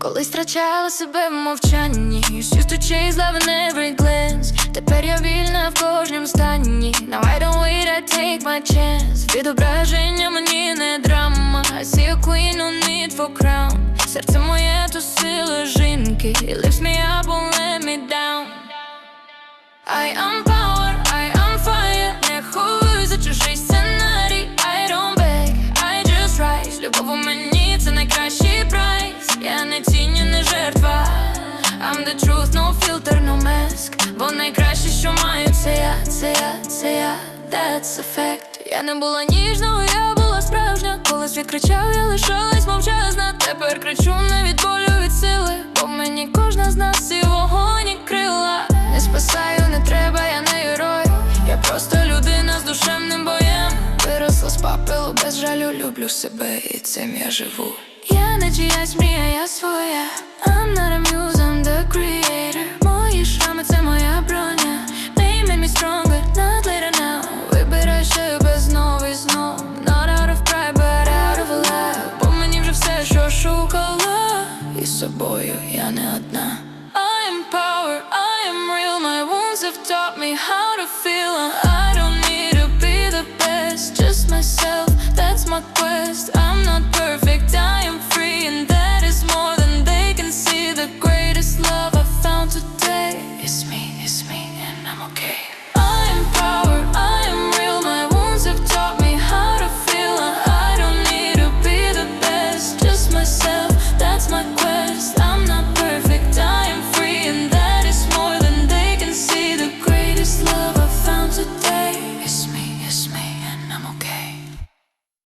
Колись втрачала себе в мовчанні Used to chase love in every glance Тепер я вільна в кожнім стані Now I don't wait, I take my chance Відображення мені не драма I see a queen, no need for crown Серце моє то сила жінки It lifts me up, won't let me down I am no filter, no Бо найкраще, що маю, це я, це я, це я. That's a fact. Я не була ніжною, я була справжня. Коли світ кричав, я лишалась мовчазна. Тепер кричу не від болю, від сили Бо мені кожна з нас і вогонь, і крила. Не спасаю, не треба, я не герой. Я просто людина з душевним боєм. Виросла з папелу, без жалю люблю себе і цим я живу. Я не чиясь мрія, я своя. I'm not a muse, с я не одна I am power, I am real, my wounds have taught me how